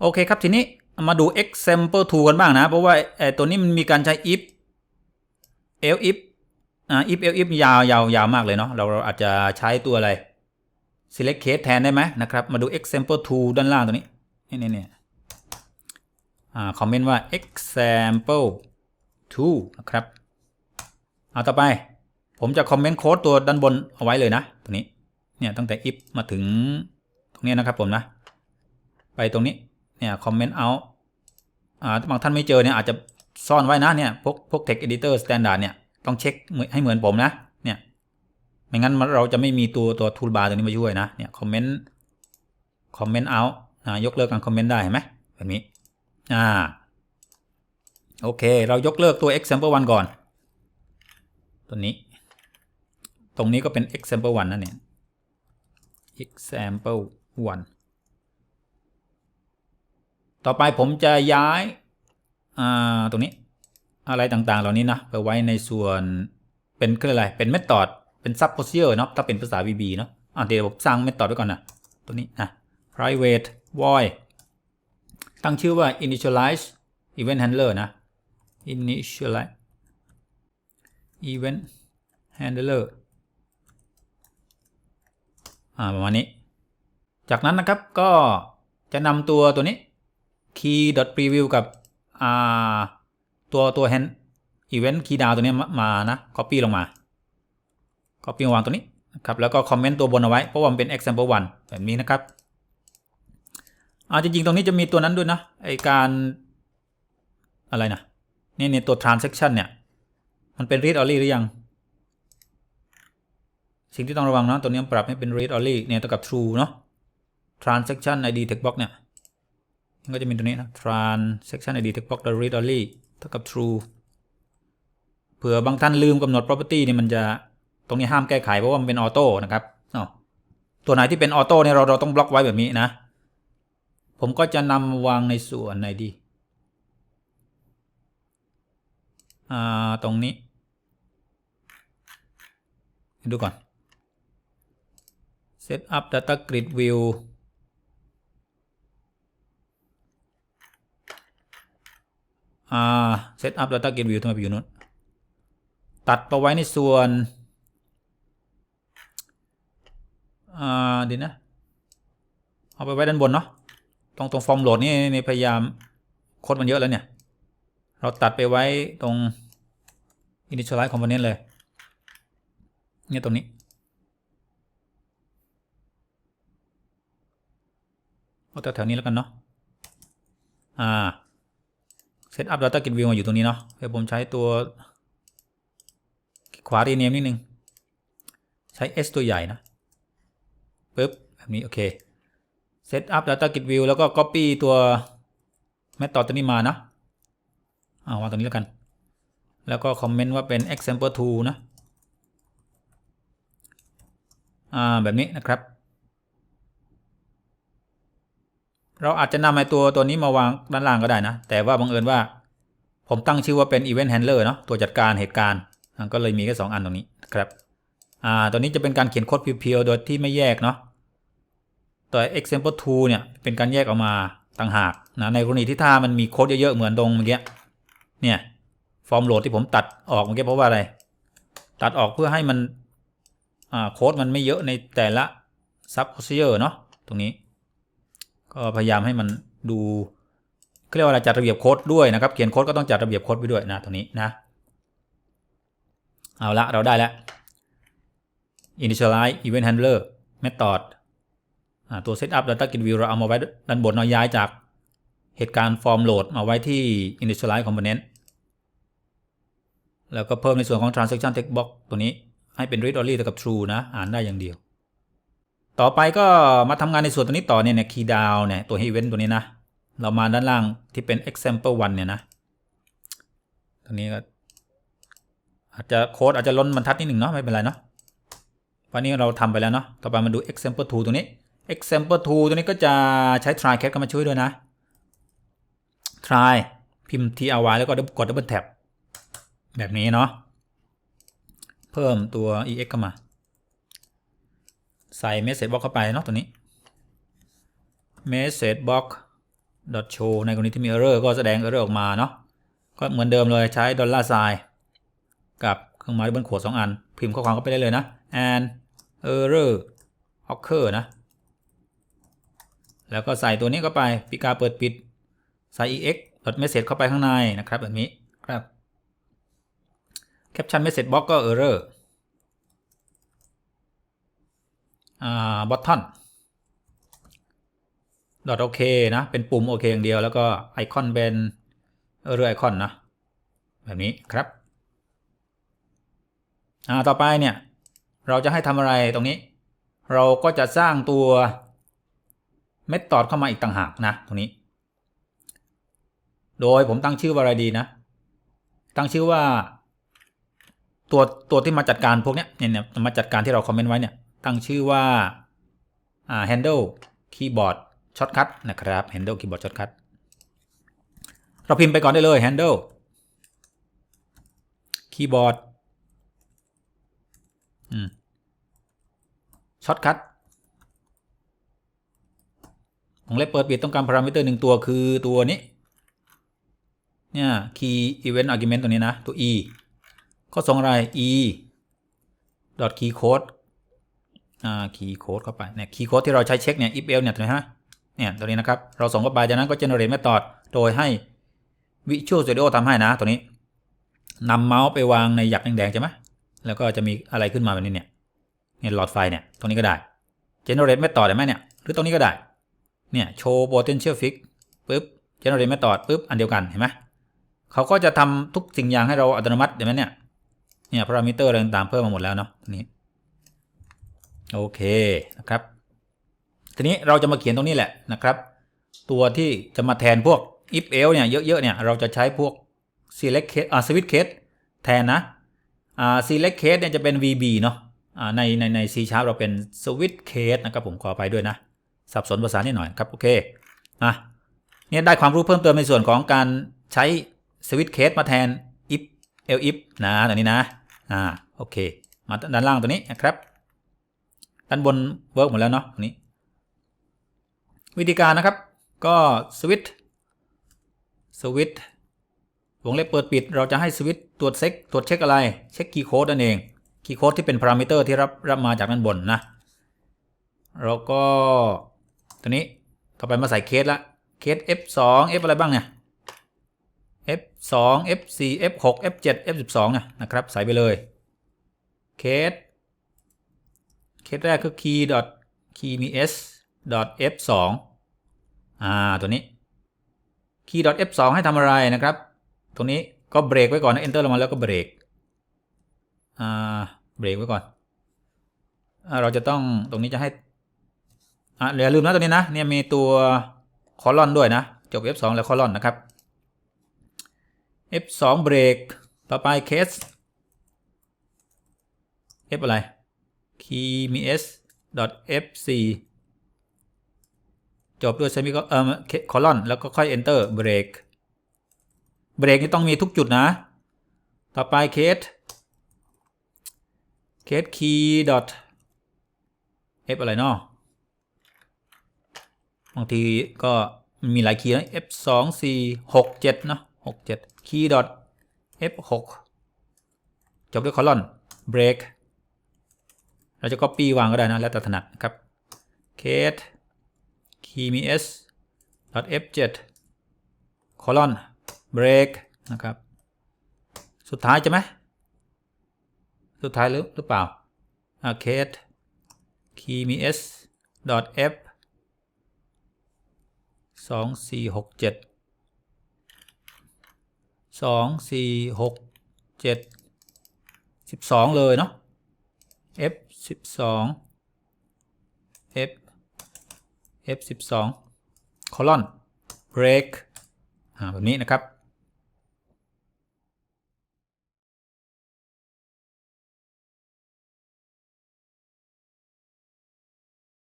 โอเคครับทีนี้มาดู example 2 กันบ้างนะ เพราะว่าไอ้ตัวนี้มันมีการใช้ if else if อ่า if else if ยาวยาวยาวมากเลยเนาะเราเราอาจจะใช้ตัวอะไร select case แทนได้ไหมนะครับ มาดู example 2 ด้านล่างตัวนี้ นี่นี่นี่อ่าคอมเมนต์ว่า example 2 นะครับเอาต่อไป ผมจะคอมเมนต์โค้ดตัวด้านบนเอาไว้เลยนะตัวนี้เนี่ยตั้งแต่ if มาถึงตรงนี้นะครับผมนะ ไปตรงนี้ เนี่ยคอมเมนต์เอาอ่าบางท่านไม่เจอเนี่ยอาจจะซ่อนไว้นะเนี่ยพวกพวก text editor standard เนี่ยต้องเช็คให้เหมือนผมนะเนี่ยไม่งั้นเราจะไม่มีตัวตัว toolbar ตัวนี้มาช่วยนะเนี่ยคอมเมนต์คอมเมนต์เอาอ่ายกเลิกการคอมเมนต์ได้เห็นไหมแบบนี้อ่าโอเค เรายกเลิกตัว example 1 ก่อน ตัวนี้ ตรงนี้ก็เป็น example 1นั่นเอง example 1 ต่อไปผมจะย้ายาตรงนี้อะไรต่างๆ เหล่านี้นะไปไว้ในส่วนเป็นคืออะไรเป็น method เป็น sub procedure เนาะถ้าเป็นภาษา VB เนาะอะเดี๋ยวผมสร้าง method ไว้ก่อนนะตัวนี้นะ private void ตั้งชื่อว่า initialize event handler นะ initialize event handler อ่าประมาณนี้ จากนั้นนะครับก็จะนำตัวตัวนี้ key preview กับอ่าตัวตัว hand event key down ตัวนี้มานะ copy ลงมา copy มาวางตัวนี้นะครับแล้วก็คอมเมนต์ตัวบนเอาไว้ เพราะว่ามันเป็น example 1แบบนี้นะครับอาจริงๆ ตรงนี้จะมีตัวนั้นด้วยนะไอการอะไรนะนี่นี่ตัว transaction เนี่ย มันเป็น read only หรือยัง สิ่งที่ต้องระวังนะตัวนี้ปรับให้เป็น read only เนี่ยเท่ากับ true เนาะ transaction id text box เนี่ย ก็จะมีตัวนี้นะ transaction id text box read only เท่ากับ true เผื่อบางท่านลืมกำหนด property นี่มันจะตรงนี้ห้ามแก้ไขเพราะว่ามันเป็นออโต้นะครับตัวไหนที่เป็นออโต้เนี่ยเราเราต้องบล็อกไว้แบบนี้นะ ผมก็จะนำวางในส่วนไหนดีอ่าตรงนี้ ดูก่อน set up data grid view อ่า set up data grid view ทำไมไปอยู่นู้นตัดไปไว้ในส่วนอ่าดีนะ เอาไปไว้ด้านบนเนาะตรงตรงฟอร์มโหลดนี่นพยายามโค้ดมันเยอะแล้วเนี่ย เราตัดไปไว้ตรง initialize component เลย เนี่ยตรงนี้เอาแถวๆนี้แล้วกันเนาะอ่า set up data grid view มาอยู่ตรงนี้เนาะเดี๋ยวผมใช้ตัวขวา rename นิดนึง ใช้ s ตัวใหญ่นะปึ๊บแบบนี้โอเค set up data grid view แล้วก็ copy ตัว method ตัวนี้มานะเอาวางตรงนี้แล้วกัน แล้วก็คอมเมนต์ว่าเป็น example 2 นะ อ่า แบบนี้นะครับ เราอาจจะนำไอ้ตัวตัวนี้มาวางด้านล่างก็ได้นะ แต่ว่าบังเอิญว่า ผมตั้งชื่อว่าเป็น event handler เนาะตัวจัดการเหตุการณ์ก็เลยมีแค่สองอันตรงนี้ครับอ่าตัวนี้จะเป็นการเขียนโค้ดเพียวๆโดยที่ไม่แยกเนาะตัว example 2เนี่ยเป็นการแยกออกมาต่างหากนะในกรณีที่ถ้ามันมีโค้ดเยอะๆเหมือนตรงเมื่อกี้เนี่ยฟอร์มโหลดที่ผมตัดออกเมื่อกี้เพราะว่าอะไร ตัดออกเพื่อให้มันอ่าโค้ดมันไม่เยอะในแต่ละ sub procedure เนาะตรงนี้ ก็พยายามให้มันดูเรียกว่าจัดระเบียบโค้ดด้วยนะครับ เขียนโค้ดก็ต้องจัดระเบียบโค้ดไปด้วยนะตรงนี้นะ เอาละเราได้แล้ว initialize event handler method ตัว setup data grid view เราเอามาไว้ด้านบนเนาะย้ายจากเหตุการณ์ form load มาไว้ที่ initialize component แล้วก็เพิ่มในส่วนของ transaction text box ตัวนี้ให้เป็น read only เท่ากับ true นะ อ่านได้อย่างเดียว ต่อไปก็มาทำงานในส่วนตัวนี้ต่อเนี่ย key down เนี่ยตัว event ตัวนี้นะ เรามาด้านล่างที่เป็น example 1เนี่ยนะตัวนี้ก็อาจจะโค้ดอาจจะล้นบรรทัดนิดหนึ่งเนาะไม่เป็นไรเนาะวันนี้เราทำไปแล้วเนาะต่อไปมาดู example 2ตัวนี้ example 2ตัวนี้ก็จะใช้ try cat ก็มาช่วยด้วยนะ try พิมพ์ try แล้วก็กด double tap แบบนี้เนาะเพิ่มตัว ex เข้ามา ใส่ message box เข้าไปเนาะตัวนี้ message box dot show ในกรณีที่มี error ก็แสดง error ออกมาเนาะก็เหมือนเดิมเลยใช้ dollar sign กับเครื่องหมายบนขวดสองอัน พิมพ์ข้อความเข้าไปได้เลยนะ and error occur นะ แล้วก็ใส่ตัวนี้เข้าไปปีกาเปิดปิด ใส่ ex message เข้าไปข้างในนะครับแบบนี้ครับ caption message box ก็ error อ่า button ดอทโอเคนะ เป็นปุ่มโอเคอย่างเดียว แล้วก็ไอคอนเป็นเออเรือไอคอนนะ แบบนี้ครับอ่าต่อไปเนี่ย เราจะให้ทำอะไรตรงนี้ เราก็จะสร้างตัวเมธอดเข้ามาอีกต่างหากนะ ตรงนี้ โดยผมตั้งชื่อว่าอะไรดีนะ ตั้งชื่อว่า ตัวตัวที่มาจัดการพวกเนี้ยเนี่ยมาจัดการที่เราคอมเมนต์ไว้เนี่ย ตั้งชื่อว่า handle keyboard ช็อตคัทนะครับ handle keyboard shortcut เราพิมพ์ไปก่อนได้เลย handle keyboard อืมช็อตคัทวงเล็บเปิดปิดต้องการพารามิเตอร์หนึ่งตัวคือตัวนี้ เนี่ย key event argument ตัวนี้นะ ตัว e ก็ส่งอะไร e dot key code อ่า key code เข้าไปเนี่ย key code ที่เราใช้เช็คเนี่ย if else เนี่ยถูกไหมฮะเนี่ยตัวนี้นะครับ เราส่งเข้าไปจากนั้นก็ generate method โดยให้ Visual Studio ทำให้นะตัวนี้นำเมาส์ไปวางในหยักแดงๆใช่ไหมแล้วก็จะมีอะไรขึ้นมาแบบนี้เนี่ยเนี่ยหลอดไฟเนี่ยตรงนี้ก็ได้ generate method ได้ไหมเนี่ยหรือตรงนี้ก็ได้เนี่ย show potential fix ปุ๊บ generate method ปุ๊บอันเดียวกันเห็นไหมเขาก็จะทำทุกสิ่งอย่างให้เราอัตโนมัติเห็นไหมเนี่ยเนี่ย parameter อะไรต่างๆเพิ่มมาหมดแล้วเนาะนี้ โอเคนะครับ ทีนี้เราจะมาเขียนตรงนี้แหละนะครับ ตัวที่จะมาแทนพวก if else เนี่ยเยอะๆเนี่ยเราจะใช้พวก select case อ่า switch case แทนนะอ่า select case เนี่ยจะเป็น VB เนาะอ่าในในใน C sharp เราเป็น switch case นะครับผมขอไปด้วยนะ สับสนภาษานิดหน่อยครับโอเคอะเนี่ยได้ความรู้เพิ่มเติมในส่วนของการใช้ switch case มาแทน if else if นะตัวนี้นะอ่าโอเค มาด้านล่างตัวนี้นะครับ ด้านบนเวิร์กหมดแล้วเนาะนี้ วิธีการนะครับ ก็สวิตสวิตวงเล็บเปิดปิด เราจะให้สวิตตรวจเช็คตรวจเช็คอะไรเช็คคีย์โค้ดนั่นเองคีย์โค้ดที่เป็นพารามิเตอร์ที่รับรับมาจากด้านบนนะเราก็ตัวนี้ต่อไปมาใส่เคสละเคส f2 f อะไรบ้างเนี่ย f2 f4 f6 f7 f12 นะครับ ใส่ไปเลยเคส เคสแรกคือ key dot key มี s dot f2 อ่า ตัวนี้ key dot f2 ให้ทำอะไรนะครับ ตรงนี้ก็เบรกไว้ก่อนนะ enter ลงมาแล้วก็เบรก อ่า เบรกไว้ก่อนอ่าเราจะต้องตรงนี้จะให้ อ่าอย่าลืมนะตัวนี้นะ เนี่ยมีตัวคอลอนด้วยนะ จบ f2 แล้วคอลอนนะครับ f2 เบรก ต่อไป case f อะไร key มี s dot f4 จบด้วยเซมิเอ่อคอลอนแล้วก็ค่อย enter เบรกเบรกนี่ต้องมีทุกจุดนะ ต่อไปเคสเคส key dot f อะไรเนาะบางทีก็มีหลายคีย์นะ f 2 4 6 7เนาะ6 7 key dot f 6จบด้วยคอลอนเบรก เราจะ copy วางก็ได้นะ แล้วแต่ถนัดครับ case key มี s dot f 7 colon break นะครับ สุดท้ายจะไหม สุดท้ายหรือหรือเปล่าอ่า case key มี s dot f สองสี่หกเจ็ดสองสี่หกเจ็ดสิบสองเลยเนาะ f12 f f12 colon break อ่าแบบนี้นะครับ